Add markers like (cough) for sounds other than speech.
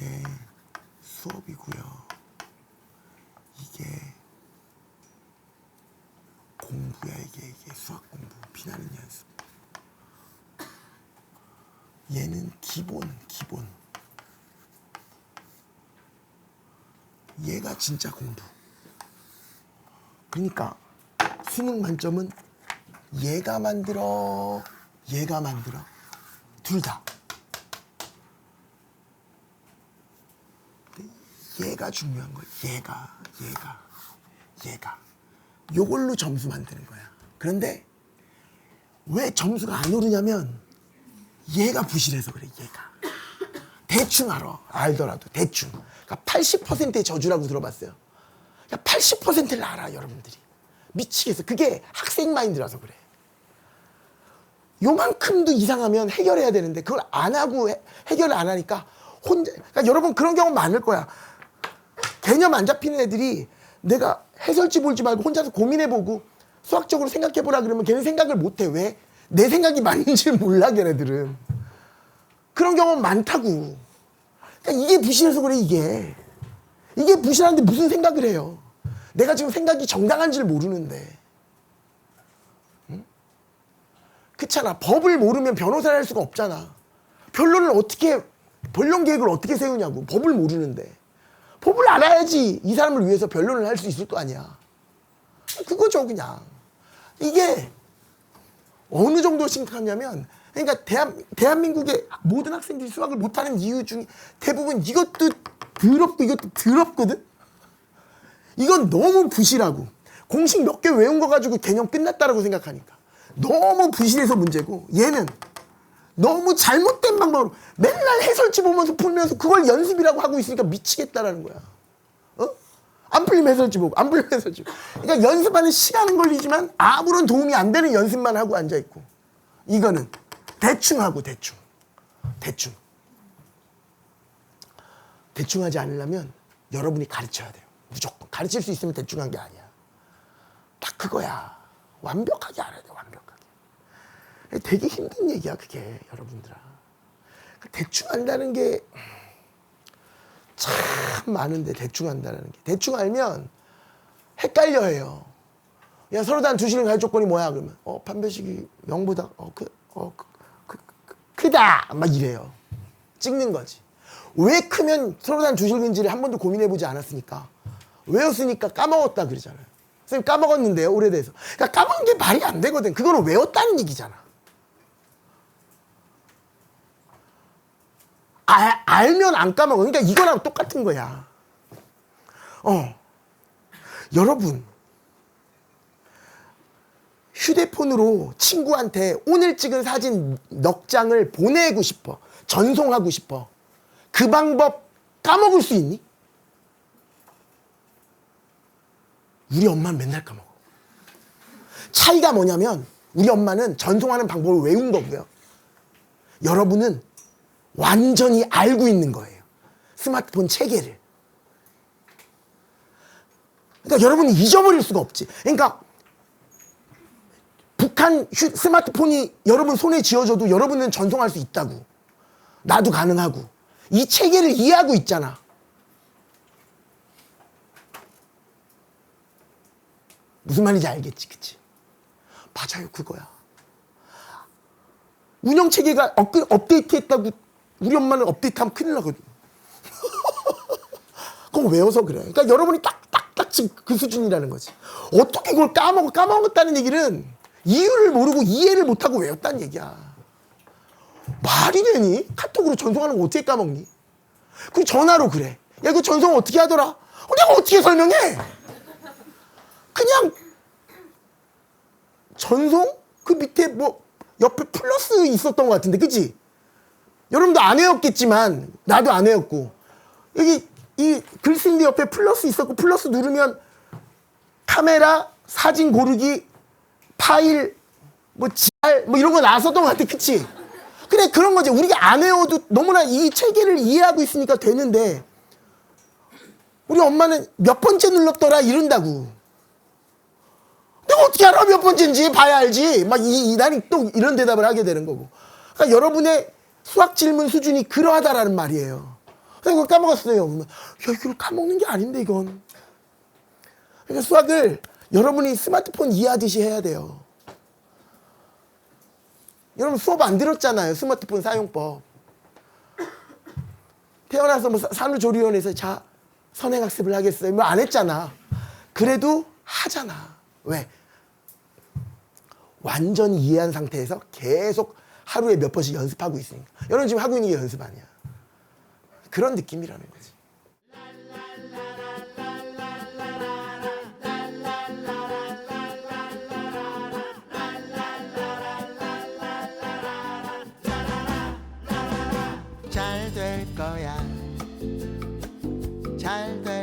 이게 수업이고요. 이게 공부야 이게 이게 수학 공부 피나는 연습. 얘는 기본 기본. 얘가 진짜 공부. 그러니까 수능 만점은 얘가 만들어 얘가 만들어 둘 다. 얘가 중요한 거야. 얘가, 얘가, 얘가. 요걸로 점수 만드는 거야. 그런데 왜 점수가 안 오르냐면 얘가 부실해서 그래, 얘가. 대충 알아. 알더라도 대충. 그러니까 80%의 저주라고 들어봤어요. 그러니까 80%를 알아, 여러분들이. 미치겠어. 그게 학생 마인드라서 그래. 요만큼도 이상하면 해결해야 되는데 그걸 안 하고 해, 해결을 안 하니까 혼자 그러니까 여러분 그런 경우 많을 거야. 개념 안 잡히는 애들이 내가 해설지 볼지 말고 혼자서 고민해보고 수학적으로 생각해보라 그러면 걔는 생각을 못해. 왜? 내 생각이 맞는지를 (laughs) 몰라 걔네들은. 그런 경우는 많다고. 그러니까 이게 부실해서 그래 이게. 이게 부실한데 무슨 생각을 해요. 내가 지금 생각이 정당한지를 모르는데. 응? 그렇잖아. 법을 모르면 변호사를 할 수가 없잖아. 변론을 어떻게, 변론 계획을 어떻게 세우냐고. 법을 모르는데. 법을 알아야지 이 사람을 위해서 변론을 할 수 있을 거 아니야. 그거죠, 그냥. 이게 어느 정도 심각하냐면, 그러니까 대한, 대한민국의 모든 학생들이 수학을 못하는 이유 중에 대부분 이것도 더럽고 이것도 더럽거든? 이건 너무 부실하고, 공식 몇 개 외운 거 가지고 개념 끝났다라고 생각하니까. 너무 부실해서 문제고, 얘는 너무 잘못된 방법으로 맨날 해설지 보면서 풀면서 그걸 연습이라고 하고 있으니까 미치겠다라는 거야. 어? 안 풀리면 해설지 보고, 안 풀리면 해설지 보고. 그러니까 연습하는 시간은 걸리지만 아무런 도움이 안 되는 연습만 하고 앉아있고. 이거는 대충 하고 대충. 대충. 대충 하지 않으려면 여러분이 가르쳐야 돼요. 무조건. 가르칠 수 있으면 대충 한 게 아니야. 딱 그거야. 완벽하게 알아야 돼, 완벽하게. 되게 힘든 얘기야, 그게, 여러분들아. 대충 한다는 게 참 많은데, 대충 한다는 게. 대충 알면 헷갈려 해요. 야, 서로 단 두시는 가입 조건이 뭐야? 그러면, 어, 판별식이 0보다, 어, 그, 어, 그, 그, 그, 크다! 막 이래요. 찍는 거지. 왜 크면 서로 단 두실근지를 한 번도 고민해 보지 않았으니까. 외웠으니까 까먹었다 그러잖아요. 선생님 까먹었는데요, 오래돼서. 그러니까 까먹은 게 말이 안 되거든. 그거는 외웠다는 얘기잖아. 알, 알면 안 까먹어. 그러니까 이거랑 똑같은 거야. 어. 여러분. 휴대폰으로 친구한테 오늘 찍은 사진 넉 장을 보내고 싶어. 전송하고 싶어. 그 방법 까먹을 수 있니? 우리 엄마는 맨날 까먹어. 차이가 뭐냐면 우리 엄마는 전송하는 방법을 외운 거고요. 여러분은 완전히 알고 있는 거예요. 스마트폰 체계를. 그러니까 여러분이 잊어버릴 수가 없지. 그러니까 북한 휴, 스마트폰이 여러분 손에 쥐어져도 여러분은 전송할 수 있다고. 나도 가능하고. 이 체계를 이해하고 있잖아. 무슨 말인지 알겠지, 그치? 맞아요, 그거야. 운영 체계가 업그, 업데이트 했다고 우리 엄마는 업데이트하면 큰일 나거든. (laughs) 그거 외워서 그래. 그러니까 여러분이 딱딱딱 지금 그 수준이라는 거지. 어떻게 그걸 까먹어 까먹었다는 얘기는 이유를 모르고 이해를 못하고 외웠다는 얘기야. 말이 되니? 카톡으로 전송하는 거 어떻게 까먹니? 그 전화로 그래. 야, 그 전송 어떻게 하더라? 어, 내가 어떻게 설명해? 그냥 전송 그 밑에 뭐 옆에 플러스 있었던 것 같은데 그치? 여러분도 안 외웠겠지만 나도 안 외웠고 여기 이 글쓴이 옆에 플러스 있었고 플러스 누르면 카메라 사진 고르기 파일 뭐 지알 뭐 이런 거 나왔었던 것 같아 그치? 그래 그런 거지 우리가 안 외워도 너무나 이 체계를 이해하고 있으니까 되는데 우리 엄마는 몇 번째 눌렀더라 이런다고 내가 어떻게 알아 몇 번째인지 봐야 알지. 막 이, 이 나는 또 이런 대답을 하게 되는 거고. 그러니까 여러분의 수학 질문 수준이 그러하다라는 말이에요. 이거 까먹었어요. 야 이걸 까먹는 게 아닌데 이건. 그러니까 수학을 여러분이 스마트폰 이해하듯이 해야 돼요. 여러분 수업 안 들었잖아요. 스마트폰 사용법. 태어나서 뭐 사- 산후조리원에서 자 선행학습을 하겠어요. 뭐 안 했잖아. 그래도 하잖아. 왜? 완전히 이해한 상태에서 계속 하루에 몇 번씩 연습하고 있으니까. 여러분 지금 하고 있는 게 연습 아니야. 그런 느낌이라는 거지. 잘 될 거야. 잘 될